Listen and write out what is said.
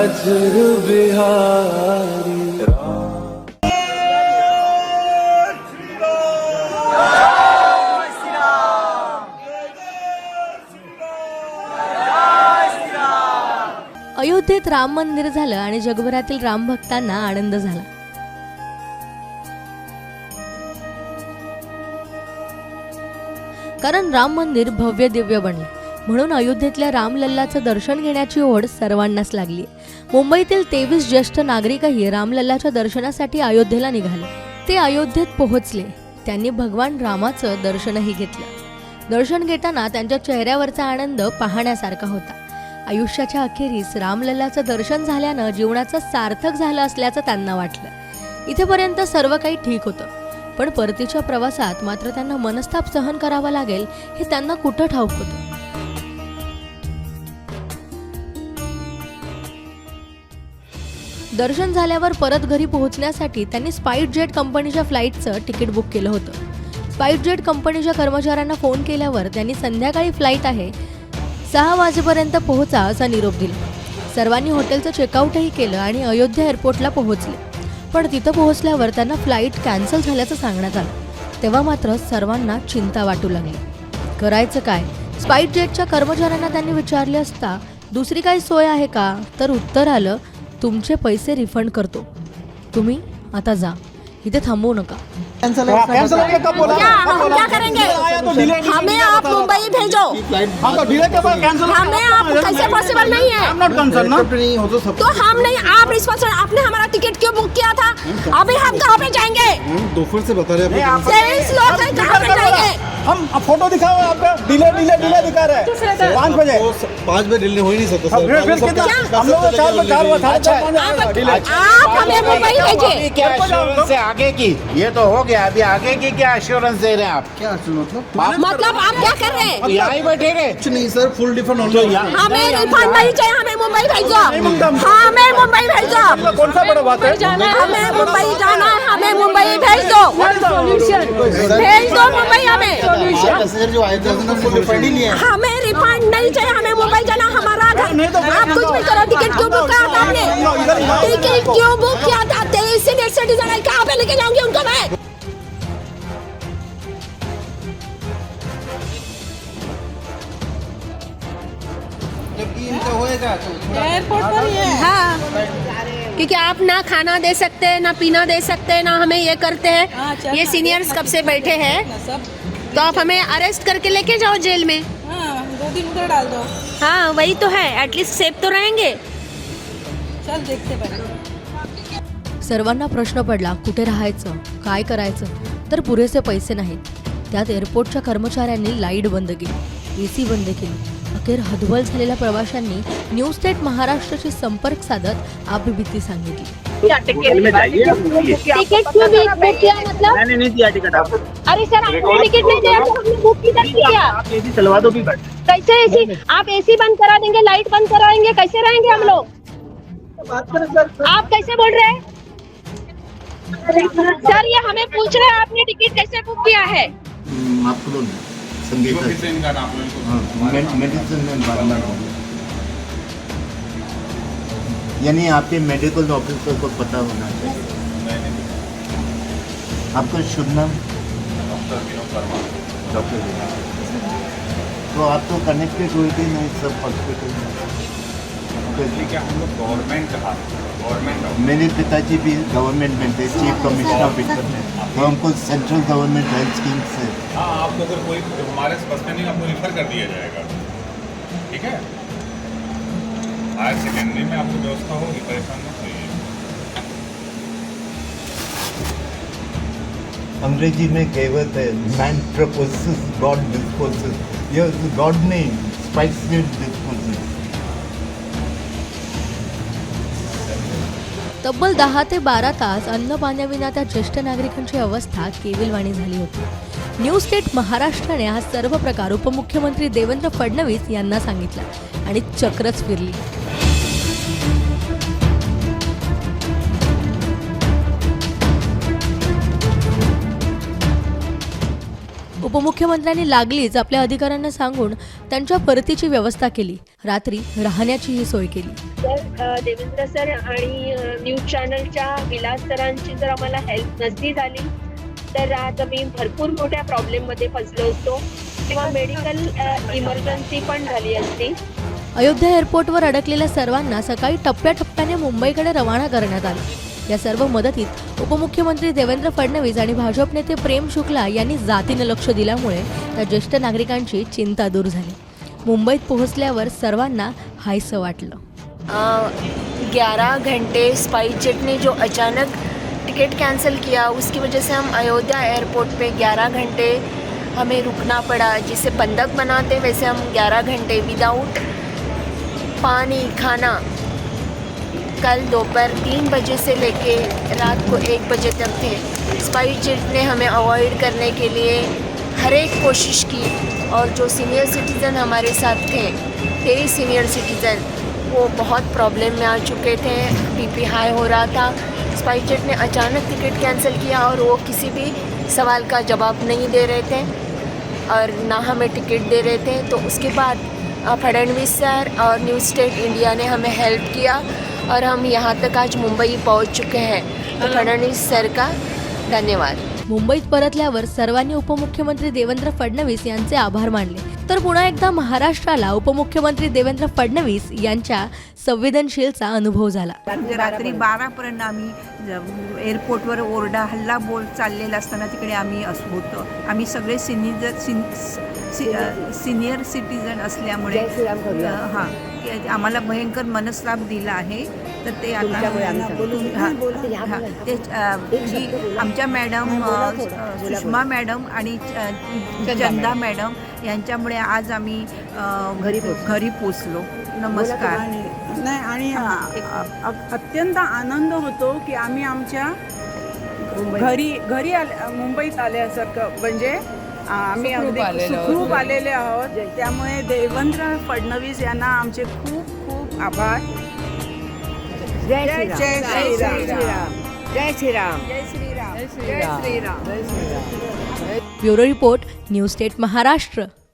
अजर बिहारी। अयोध्येत राम मंदिर झालं आणि जगभरातील राम भक्तांना आनंद झाला. कारण राम मंदिर भव्य दिव्य बनले. म्हणून अयोध्येतल्या रामलल्लाचं दर्शन घेण्याची ओढ सर्वांनाच लागली मुंबईतील तेवीस ज्येष्ठ नागरिकही रामलल्लाच्या दर्शनासाठी अयोध्येला निघाले. ते अयोध्येत पोहोचले. त्यांनी भगवान रामाचं दर्शनही घेतलं. दर्शन घेताना त्यांच्या चेहऱ्यावरचा आनंद पाहण्यासारखा होता. आयुष्याच्या अखेरीस रामलल्लाचं दर्शन झाल्यानं जीवनाचं सार्थक झालं असल्याचं त्यांना वाटलं. इथेपर्यंत सर्व काही ठीक होतं. पण परतीच्या प्रवासात मात्र त्यांना मनस्ताप सहन करावा लागेल हे त्यांना कुठं ठाऊक होतं? दर्शन झाल्यावर परत घरी पोहोचण्यासाठी त्यांनी स्पाईट जेट कंपनीच्या फ्लाईटचं तिकीट बुक केलं होतं. स्पाईट जेट कंपनीच्या कर्मचाऱ्यांना फोन केल्यावर त्यांनी संध्याकाळी फ्लाईट आहे सहा वाजेपर्यंत पोहोचा असा निरोप दिला. सर्वांनी हॉटेलचं चेकआउटही केलं आणि अयोध्या एअरपोर्टला पोहोचले. पण तिथं पोहोचल्यावर त्यांना फ्लाईट कॅन्सल झाल्याचं सांगण्यात आलं. तेव्हा मात्र सर्वांना चिंता वाटू लागली. करायचं काय? स्पाईट जेटच्या कर्मचाऱ्यांना त्यांनी विचारले असता दुसरी काही सोय आहे का? तर उत्तर आलं तुमचे पैसे रिफंड करतो. तुम्ही आता जा. इथे थांबवू नका. हो हम? क्या करेंगे. हमें आप मुंबई भेजो. हाँ तो डिले के बाद कैंसिल हमें आप कैसे पॉसिबल नहीं है। नॉट कंसर्न ना नहीं हो तो तो हम नहीं आप रिस्पॉन्सिबल आपने हमारा टिकट क्यों बुक किया था? अभी हम कहाँ पे जाएँगे? दोपहर से बता रहे हैं लोग हैं कहाँ पे जाएँगे? हम फ़ोटो दिखाओ आपका डिले डिले डिले दिखा रहे हैं। पाँच बजे। पाँच बजे दिल्ली हो ही नहीं सकता अब फिर फिर कितना? हम लोग चार बजे चार बजे चार आप हमें मुंबई भेजिए। क्या एश्योरेंस है आगे की? ये तो हो गया अभी आगे की क्या एश्योरेंस दे रहे हैं आप? क्या मतलब मतलब आप क्या कर रहे हैं? यहाँ ही बैठेंगे कुछ नहीं सर फुल डिफरेंट जो यहाँ हमें रिफंड नहीं चाहिए हमें मुंबई भेजो हमें मुंबई भेजो कौन सा बड़ा बात है हमें मुंबई जाना है हमें मुंबई भेज दो भेज दो मुंबई हमें ही है हमें रिफंड नहीं चाहिए हमें मुंबई जाना हमारा घर तो आप कुछ भी करो टिकट क्यों बुक करा था आपने टिकट क्यों बुक किया था तेईस सीनियर सिटीजन है कहाँ पे लेके जाऊँगी उनको मैं जबकि इनका होएगा तो हाँ क्योंकि आप ना खाना दे सकते हैं ना पीना दे सकते हैं ना हमें ये करते हैं। ये सीनियर्स कब से बैठे हैं? तो आप हमें अरेस्ट करके लेके जाओ जेल में। हाँ दो दिन उधर डाल दो। हाँ वही तो है एटलीस्ट सेफ तो रहेंगे। चल देखते सर्वांना प्रश्न पडला कुठे राहायचं काय करायचं? तर पुरेसे पैसे नाहीत. त्यात एअरपोर्टच्या कर्मचाऱ्यांनी लाइट बंद केली एसी बंद केली. अखेर हतबल झालेल्या प्रवाशांनी न्यू स्टेट महाराष्ट्राशी संपर्क साधत आपबीती सांगितली. टिकट क्यों बुक किया मतलब मैंने नहीं दिया टिकट आपको अरे सर आपने टिकट नहीं दिया. तो हमने बुक किधर किया आप एसी चलवा दो भी बट कैसे एसी आप एसी बंद करा देंगे लाइट बंद कराएँगे कैसे रहेंगे हम लोग? आप कैसे बोल रहे हैं? सर। ये हमें पूछ रहे हैं आपने टिकट कैसे बुक किया है? आपको संगीत हाँ यानी आपके मेडिकल ऑफिसर को पता होना चाहिए आपका शुभ नाम? डॉक्टर तो आप तो कनेक्टेड हुए थे ना इस सब हॉस्पिटल में। ठीक है हम लोग गवर्नमेंट कहा गवर्नमेंट मेरे पिताजी भी गवर्नमेंट में थे चीफ कमिश्नर ऑफिसर में। तो हमको सेंट्रल गवर्नमेंट हेल्थ स्कीम से। हाँ आपको अगर कोई हमारे नहीं आपको रिफर कर दिया जाएगा। ठीक है? हायर सेकेंडरी में आपको व्यवस्था होगी परेशान मत होइए। अंग्रेज़ी में कहावत है man proposes God disposes God नहीं स्पाइस डिस्पोजेस तब्बल दहा ते बारा तास अन्न पाण्याविना त्या ज्येष्ठ नागरिकांची अवस्था केविलवाणी झाली होती. न्यू स्टेट महाराष्ट्राने हा सर्व प्रकार उपमुख्यमंत्री देवेंद्र फडणवीस यांना सांगितला आणि चक्रच फिरली. उपमुख्यमंत्र्यांनी लागलीच आपल्या अधिकाऱ्यांना सांगून त्यांच्या परतीची व्यवस्था केली. रात्री राहण्याचीही सोय केली. तर देवेंद्र सर आणि न्यूज चॅनलच्या विलास सरांची जर आम्हाला हेल्प नसती झाली तर आज आम्ही भरपूर मोठ्या प्रॉब्लेममध्ये फसलो असतो किंवा मेडिकल इमर्जन्सी पण झाली असती. अयोध्या एअरपोर्टवर अडकलेल्या सर्वांना सकाळी टप्प्याटप्प्याने मुंबईकडे रवाना करण्यात आलं. या सर्व मदतीत उपमुख्यमंत्री देवेंद्र फडणवीस आणि भाजप नेते प्रेम शुक्ला यांनी जातीनं लक्ष दिल्यामुळे त्या ज्येष्ठ नागरिकांची चिंता दूर झाली. मुंबईत पोहोचल्यावर सर्वांना हायसं वाटलं. ग्यारह घंटे स्पाइस जेट ने जो अचानक टिकट कैंसिल किया उसकी वजह से हम अयोध्या एयरपोर्ट पे 11 घंटे हमें रुकना पड़ा जिसे बंधक बनाते वैसे हम 11 घंटे विदाउट पानी खाना कल दोपहर तीन बजे से लेके रात को एक बजे तक थे। स्पाइस जेट ने हमें अवॉइड करने के लिए हर एक कोशिश की और जो सीनियर सिटीज़न हमारे साथ थे तेईस सीनियर सिटीज़न, वो बहुत प्रॉब्लम में आ चुके थे, बीपी हाई हो रहा था। स्पाइस जेट ने अचानक टिकट कैंसिल किया और वो किसी भी सवाल का जवाब नहीं दे रहे थे और ना हमें टिकट दे रहे थे। तो उसके बाद फडनवीस सर और न्यू स्टेट इंडिया ने हमें हेल्प किया। और हम यहाँ तक आज मुंबई पहुँच चुके हैं। तो फडणवीस सर का धन्यवाद। मुंबईत परतल्यावर सर्वांनी उपमुख्यमंत्री देवेंद्र फडणवीस यांचे आभार मानले. तर पुन्हा एकदा महाराष्ट्राला उपमुख्यमंत्री देवेंद्र फडणवीस यांच्या संवेदनशीलचा अनुभव झाला. म्हणजे रात्री बारापर्यंत आम्ही एअरपोर्टवर ओरडा हल्ला बोल चाललेला असताना तिकडे आम्ही अस होतो. आम्ही सगळे सिनियर सिन सि- अ, सिनियर सिटीजन असल्यामुळे हां. ते आम्हाला भयंकर मनस्ताप दिला आहे. तर ते आता ते जी आमच्या मॅडम सुषमा मॅडम आणि चंदा मॅडम. यांच्यामुळे आज आम्ही घरी घरी पोचलो नमस्कार. नाही आणि अत्यंत आनंद होतो की आम्ही आमच्या घरी घरी आले मुंबईत आल्यासारखं. म्हणजे आम्ही अगदी सुखरूप आलेले आहोत. त्यामुळे देवेंद्र फडणवीस यांना आमचे खूप खूप आभार. जय जय श्रीराम. जय श्रीराम. जय श्रीराम. जय Shriram. Bureau report news state Maharashtra.